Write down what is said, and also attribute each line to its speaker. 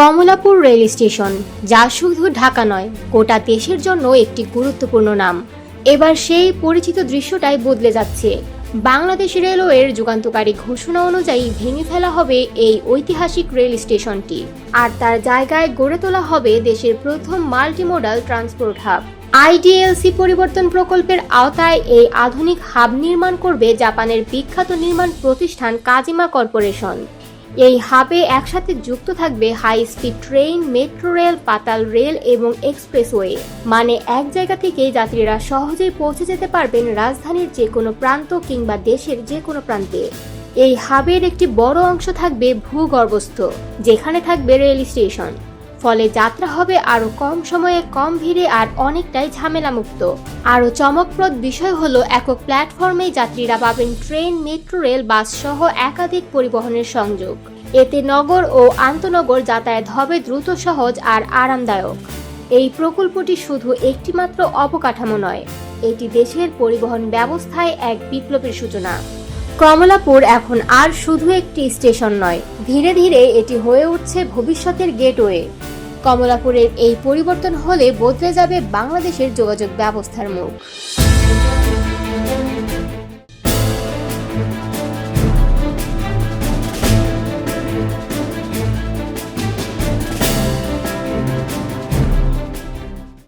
Speaker 1: Kamalapur rail station, যা শুধু ঢাকা নয়, গোটা দেশের জন্য একটি গুরুত্বপূর্ণ নাম। এবার সেই পরিচিত দৃশ্যটাই বদলে যাচ্ছে। বাংলাদেশ রেলওয়ের যুগান্তকারী ঘোষণা অনুযায়ী ভেঙে ফেলা হবে এই ঐতিহাসিক রেল স্টেশনটি। আর তার জায়গায় গড়ে তোলা হবে দেশের প্রথম মাল্টিমোডাল ট্রান্সপোর্ট হাব। আইডিএলসি পরিবর্তন প্রকল্পের আওতায় এই আধুনিক হাব নির্মাণ করবে জাপানের বিখ্যাত নির্মাণ প্রতিষ্ঠান কাজিমা কর্পোরেশন। এই হাবে একসাথে যুক্ত থাকবে high speed train, metro rail, পাতাল রেল এবং এক্সপ্রেসওয়ে। মানে এক জায়গা থেকে যাত্রীরা সহজেই পৌঁছে যেতে পারবেন রাজধানীর যে কোনো প্রান্ত কিংবা দেশের যে কোনো প্রান্তে। এই হাবের একটি বড় অংশ থাকবে ভূগর্ভস্থ, যেখানে থাকবে রেল স্টেশন। ফলে যাত্রা হবে আরও কম সময়ে কম ভিড়ে আর অনেকটাই ঝামেলামুক্ত। আরও চমকপ্রদ বিষয় হলো একক প্ল্যাটফর্মে যাত্রীরা পাবেন ট্রেন, মেট্রো, রেল, বাস সহ একাধিক পরিবহনের সংযোগ। এতে নগর ও আন্তনগর যাতায়াত হবে দ্রুত, সহজ আর আরামদায়ক। এই প্রকল্পটি শুধু একটিমাত্র অবকাঠামো নয়, এটি দেশের পরিবহন ব্যবস্থায় এক বিপ্লবের সূচনা। কমলাপুর এখন আর শুধু একটি স্টেশন নয়, ধীরে ধীরে এটি হয়ে উঠছে ভবিষ্যতের গেটওয়ে। কমলাপুরের এই পরিবর্তন হলে বদলে যাবে বাংলাদেশের যোগাযোগ ব্যবস্থার মুখ।